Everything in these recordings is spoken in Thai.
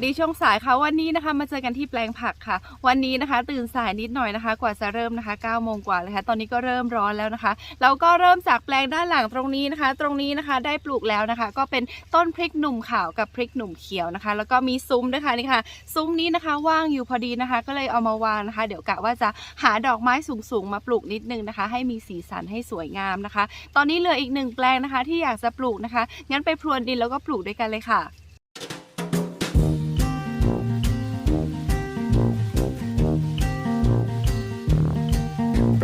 สดีช่วงสายค่ะวันนี้นะคะมาเจอกันที่แปลงผักค่ะ วันนี้นะคะ ตื่นสายนิดหน่อยนะคะ กว่าจะเริ่มนะคะ9โมงกว่าเลยค่ะตอนนี้ก็เริ่มร้อนแล้วนะคะเราก็เริ่มจากแปลงด้านหลังตรงนี้นะคะ ตรงนี้นะคะได้ปลูกแล้วนะคะ ก็เป็นต้นพริกหนุ่มขาวกับพริกหนุ่มเขียวนะคะ แล้วก็มีซุ้มด้วยค่ะนี่ค่ะ ซุ้มนี้นะคะว่างอยู่พอดีนะคะ ก็เลยเอามาวางนะคะ เดี๋ยวกะว่าจะหาดอกไม้สูงๆมาปลูกนิดนึงนะคะ ให้มีสีสันให้สวยงามนะคะ ตอนนี้เหลืออีกหนึ่งแปลงนะคะ ที่อยากจะปลูกนะคะงั้นไปพรวนดินแล้วก็ปลูกด้วยกันเลยค่ะ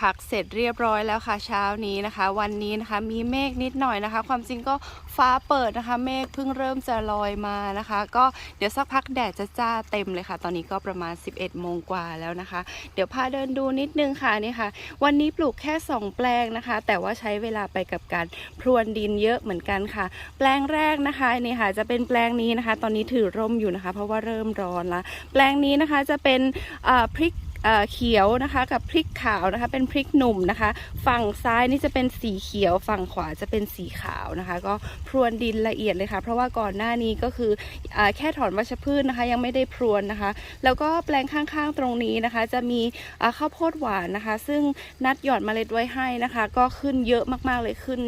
ผักเสร็จเรียบร้อยแล้วค่ะเช้านี้นะคะ วันนี้นะคะมีเมฆนิดหน่อยนะคะ ความจริงก็ฟ้าเปิดนะคะ เมฆเพิ่งเริ่มจะลอยมานะคะ ก็เดี๋ยวสักพักแดดจะจ้าเต็มเลยค่ะ ตอนนี้ก็ประมาณ 11โมงกว่าแล้วนะคะ เดี๋ยวพาเดินดูนิดนึงค่ะนี่ค่ะ วันนี้ปลูกแค่ 2 แปลงนะคะ แต่ว่าใช้เวลาไปกับการพรวนดินเยอะเหมือนกันค่ะ แปลงแรกนะคะนี่ค่ะ จะเป็นแปลงนี้นะคะ ตอนนี้ถือร่มอยู่นะคะ เพราะว่าเริ่มร้อนละแปลงนี้นะคะจะเป็นพริก เขียวนะคะ กับพริกขาวนะคะ เป็นพริกหนุ่มนะคะ ฝั่งซ้ายนี่จะเป็นสีเขียว ฝั่งขวาจะเป็นสีขาวนะคะ ก็พรวนดินละเอียดเลยค่ะ เพราะว่าก่อนหน้านี้ก็คืออแค่ถอนวัชพืชนะคะ ยังไม่ได้พรวนนะคะ แล้วก็แปลงข้างๆตรงนี้นะคะ จะมีข้าวโพดหวานนะคะ ซึ่งนัดหยอดเมล็ดไว้ให้นะคะ ก็ขึ้นเยอะมากๆเลยขึ้น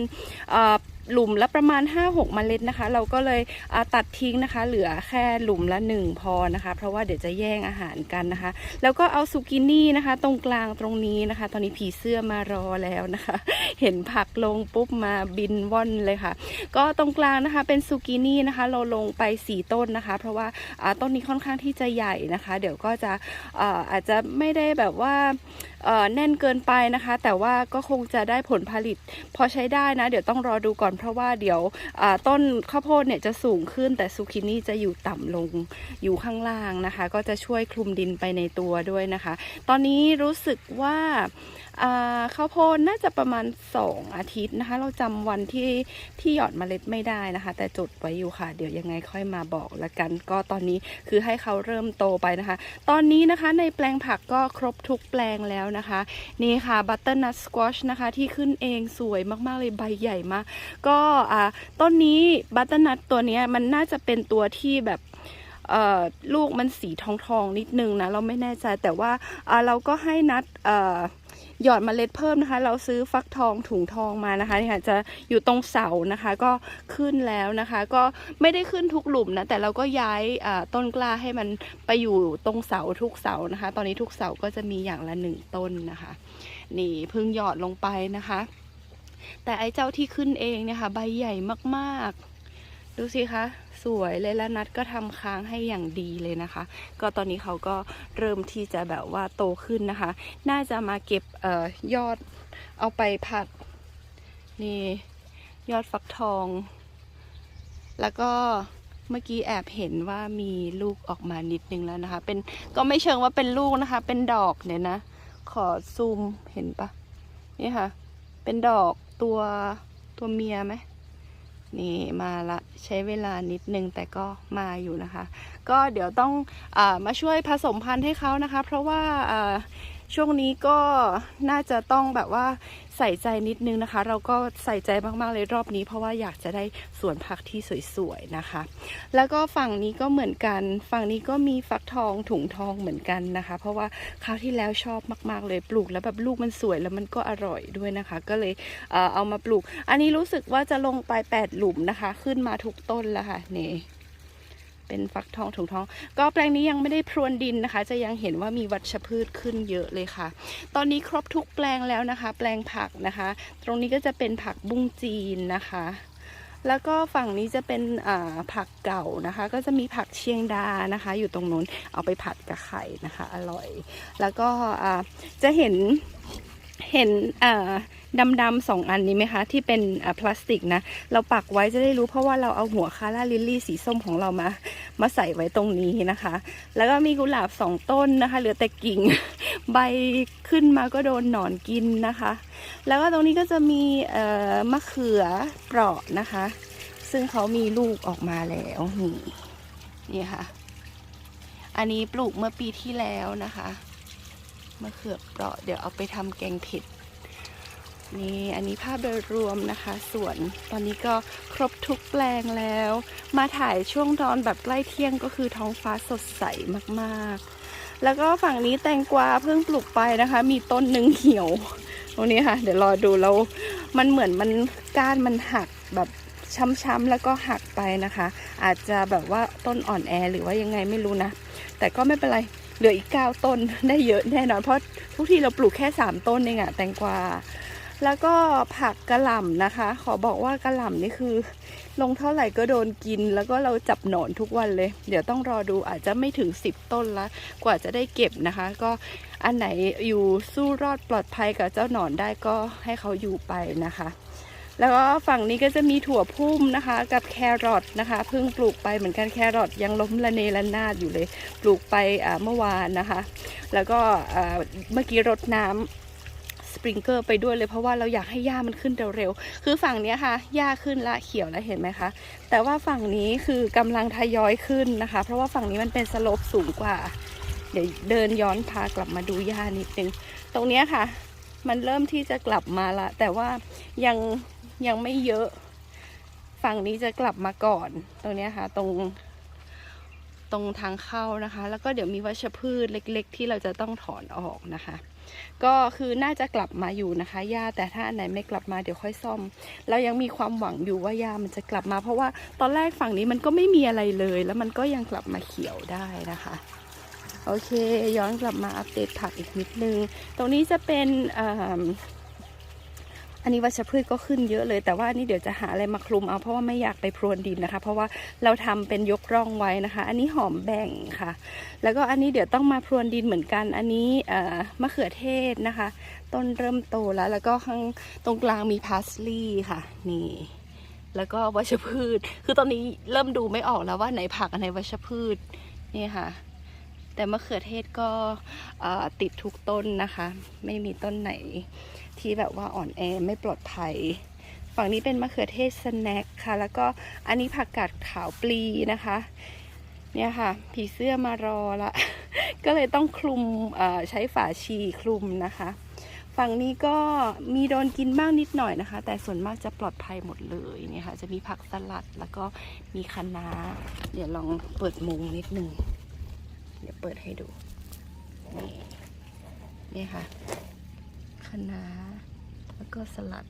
อ่า หลุมละประมาณ 5-6เมล็ดนะคะ เราก็เลยตัดทิ้งนะคะ เหลือแค่หลุมละ 1 พอนะคะ เพราะว่าเดี๋ยวจะแย่งอาหารกันนะคะ แล้วก็เอาซูกินี่นะคะ ตรงกลางตรงนี้นะคะ ตอนนี้ผีเสื้อมารอแล้วนะคะ เห็นผักลงปุ๊บมาบินว่อนเลยค่ะ ก็ตรงกลางนะคะเป็นซูกินี่นะคะ เราลงไปสี่ต้นนะคะ เพราะว่าต้นนี้ค่อนข้างที่จะใหญ่นะคะ เดี๋ยวก็จะอาจจะไม่ได้แบบว่าแน่นเกินไปนะคะ แต่ว่าก็คงจะได้ผลผลิต พอใช้ได้นะ เดี๋ยวต้องรอดูก่อนเพราะว่าเดี๋ยวต้นข้าวโพดเนี่ยจะสูงขึ้น แต่ซูกินี่จะอยู่ต่ำลงอยู่ข้างล่างนะคะ ก็จะช่วยคลุมดินไปในตัวด้วยนะคะ ตอนนี้รู้สึกว่า ข้าวโพดน่าจะประมาณ 2 อาทิตย์นะคะ เราจำวันที่ที่หยอดเมล็ดไม่ได้นะคะ แต่จดไว้อยู่ค่ะ เดี๋ยวยังไงค่อยมาบอกละกัน ก็ตอนนี้คือให้เขาเริ่มโตไปนะคะ ตอนนี้นะคะในแปลงผักก็ครบทุกแปลงแล้วนะคะ นี่ค่ะบัตเตอร์นัทสควอชนะคะที่ขึ้นเองสวยมากๆเลยใบใหญ่มาก ก็ต้นนี้บัตเตอร์นัทตัวนี้มันน่าจะเป็นตัวที่แบบลูกมันสีทองทองๆนิดนึงนะ เราไม่แน่ใจแต่ว่าเราก็ให้นัด หยอดเมล็ดเพิ่มนะคะ เราซื้อฟักทองถุงทองมานะคะนี่ค่ะจะอยู่ตรงเสานะคะ ก็ขึ้นแล้วนะคะ ก็ไม่ได้ขึ้นทุกหลุมนะแต่เราก็ย้ายต้นกล้าให้มันไปอยู่ตรงเสาทุกเสานะคะ ตอนนี้ทุกเสาก็จะมีอย่างละหนึ่งต้นนะคะ นี่พิ่งหยอดลงไปนะคะ แต่ไอ้เจ้าที่ขึ้นเองเนี่ยค่ะใบใหญ่มากๆ ดูสิคะ สวยเลยแล้วนัดก็ทำค้างให้อย่างดีเลยนะคะ ก็ตอนนี้เขาก็เริ่มที่จะแบบว่าโตขึ้นนะคะ น่าจะมาเก็บเอ่อยอดเอาไปผัดนี่ยอดฟักทอง แล้วก็เมื่อกี้แอบเห็นว่ามีลูกออกมานิดนึงแล้วนะคะ เป็นก็ไม่เชิงว่าเป็นลูกนะคะ เป็นดอกเนี่ยนะ ขอซูมเห็นปะนี่ค่ะ เป็นดอกตัวตัวเมียไหม นี่มาละใช้เวลานิดนึงแต่ก็มาอยู่นะคะ ก็เดี๋ยวต้องอมาช่วยผสมพันธุ์ให้เขานะคะ เพราะว่า ช่วงนี้ก็น่าจะต้องแบบว่าใส่ใจนิดนึงนะคะ เราก็ใส่ใจมากๆเลยรอบนี้ เพราะว่าอยากจะได้สวนผักที่สวยๆนะคะ แล้วก็ฝั่งนี้ก็เหมือนกัน ฝั่งนี้ก็มีฟักทองถุงทองเหมือนกันนะคะ เพราะว่าคราวที่แล้วชอบมากๆเลยปลูกแล้วแบบลูกมันสวยแล้วมันก็อร่อยด้วยนะคะ ก็เลยเอ่อเอามาปลูก อันนี้รู้สึกว่าจะลงไปแปดหลุมนะคะ ขึ้นมาทุกต้นแล้วค่ะนี่ เป็นฟักทองถุงทอง ก็แปลงนี้ยังไม่ได้พรวนดินนะคะ จะยังเห็นว่ามีวัชพืชขึ้นเยอะเลยค่ะ ตอนนี้ครบทุกแปลงแล้วนะคะ แปลงผักนะคะ ตรงนี้ก็จะเป็นผักบุ้งจีนนะคะ แล้วก็ฝั่งนี้จะเป็นผักเก่านะคะ ก็จะมีผักเชียงดานะคะ อยู่ตรงนู้นเอาไปผัดกับไข่นะคะ อร่อย แล้วก็จะเห็น เห็นดำๆสองอันนี้ไหมคะ ที่เป็นพลาสติกนะ เราปักไว้จะได้รู้เพราะว่าเราเอาหัวคาร่าลิลลี่สีส้มของเรามา มาใส่ไว้ตรงนี้นะคะ แล้วก็มีกุหลาบสองต้นนะคะ เหลือแต่กิ่งใบขึ้นมาก็โดนหนอนกินนะคะ แล้วก็ตรงนี้ก็จะมีมะเขือเปราะนะคะ ซึ่งเขามีลูกออกมาแล้วนี่นี่ค่ะ อันนี้ปลูกเมื่อปีที่แล้วนะคะ มะเขือเปราะ เดี๋ยวเอาไปทำแกงเผ็ดนี่อันนี้ภาพโดยรวมนะคะส่วนตอนนี้ก็ครบทุกแปลงแล้ว มาถ่ายช่วงตอนแบบใกล้เที่ยงก็คือท้องฟ้าสดใสมากๆ แล้วก็ฝั่งนี้แตงกวาเพิ่งปลูกไปนะคะ มีต้นหนึ่งเหี่ยว ตรงนี้ค่ะ เดี๋ยวรอดูแล้วมันเหมือนมันก้านมันหักแบบช้ำๆแล้วก็หักไปนะคะ อาจจะแบบว่าต้นอ่อนแอหรือว่ายังไงไม่รู้นะ แต่ก็ไม่เป็นไร เหลืออีก 9 ต้นได้เยอะแน่นอนเพราะทุกทีเราปลูกแค่ 3 ต้นเองอะแตงกวา แล้วก็ผักกระหล่ำนะคะ ขอบอกว่ากระหล่ำนี่คือ ลงเท่าไหร่ก็โดนกิน แล้วก็เราจับหนอนทุกวันเลย เดี๋ยวต้องรอดูอาจจะไม่ถึง 10 ต้นละกว่าจะได้เก็บนะคะ ก็อันไหนอยู่สู้รอดปลอดภัยกับเจ้าหนอนได้ก็ให้เขาอยู่ไปนะคะ แล้วก็ฝั่งนี้ก็จะมีถั่วพุ่มนะคะ กับแครอทนะคะเพิ่งปลูกไปเหมือนกันแครอทยังล้มละเนระนาดอยู่เลย ปลูกไปเมื่อวานนะคะ แล้วก็เมื่อกี้รดน้ำสปริงเกอร์ไปด้วยเลยเพราะว่าเราอยากให้หญ้ามันขึ้นเร็วๆ คือฝั่งนี้ค่ะหญ้าขึ้นละเขียวแล้วเห็นไหมคะ แต่ว่าฝั่งนี้คือกำลังทยอยขึ้นนะคะ เพราะว่าฝั่งนี้มันเป็นสโลปสูงกว่า เดี๋ยวเดินย้อนพากลับมาดูหญ้านิดนึง ตรงนี้ค่ะ มันเริ่มที่จะกลับมาละ แต่ว่ายัง ยังไม่เยอะ ฝั่งนี้จะกลับมาก่อน ตรงนี้ค่ะ ตรงตรงทางเข้านะคะ แล้วก็เดี๋ยวมีวัชพืชเล็ก ๆ ที่เราจะต้องถอนออกนะคะ ก็คือน่าจะกลับมาอยู่นะคะหญ้าแต่ถ้าอันไหนไม่กลับมาเดี๋ยวค่อยซ่อม เรายังมีความหวังอยู่ว่าหญ้ามันจะกลับมา เพราะว่าตอนแรกฝั่งนี้มันก็ไม่มีอะไรเลย แล้วมันก็ยังกลับมาเขียวได้นะคะโอเค ย้อนกลับมาอัปเดตผักอีกนิดนึง ตรงนี้จะเป็น อันนี้วัชพืชก็ขึ้นเยอะเลย แต่ว่าอันนี้เดี๋ยวจะหาอะไรมาคลุมเอาเพราะว่าไม่อยากไปพรวนดินนะคะ เพราะว่าเราทำเป็นยกร่องไว้นะคะ อันนี้หอมแบ่งค่ะ แล้วก็อันนี้เดี๋ยวต้องมาพรวนดินเหมือนกัน อันนี้มะเขือเทศนะคะ ต้นเริ่มโตแล้ว แล้วก็ข้างตรงกลางมีพาสลีย์ค่ะ นี่แล้วก็วัชพืช คือตอนนี้เริ่มดูไม่ออกแล้วว่าไหนผักอันไหนวัชพืชนี่ค่ะ แต่มะเขือเทศก็ติดทุกต้นนะคะ ไม่มีต้นไหน ที่แบบว่าอ่อนแอไม่ปลอดภัย ฝั่งนี้เป็นมะเขือเทศสแน็คค่ะ แล้วก็อันนี้ผักกาดขาวปลีนะคะ เนี่ยค่ะ ผีเสื้อมารอละ ก็เลยต้องคลุมใช้ฝาชีคลุมนะคะ ฝั่งนี้ก็มีโดนกินบ้างนิดหน่อยนะคะ แต่ส่วนมากจะปลอดภัยหมดเลยเนี่ยค่ะ จะมีผักสลัดแล้วก็มีคะน้า เดี๋ยวลองเปิดมุงนิดนึง เดี๋ยวเปิดให้ดูนี่นี่ค่ะ คะน้าแล้วก็สลัด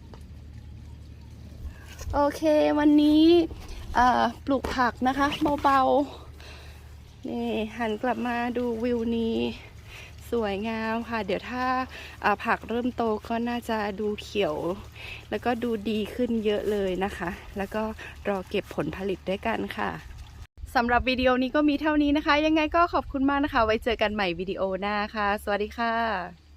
โอเควันนี้ปลูกผักนะคะเบาๆนี่หันกลับมาดูวิวนี้ สวยงามค่ะ เดี๋ยวถ้าาผักเริ่มโตก็น่าจะดูเขียว แล้วก็ดูดีขึ้นเยอะเลยนะคะ แล้วก็รอเก็บผลผลิตด้วยกันค่ะสำหรับวิดีโอนี้ก็มีเท่านี้นะคะ ยังไงก็ขอบคุณมากนะคะ ไว้เจอกันใหม่วิดีโอหน้าค่ะ สวัสดีค่ะ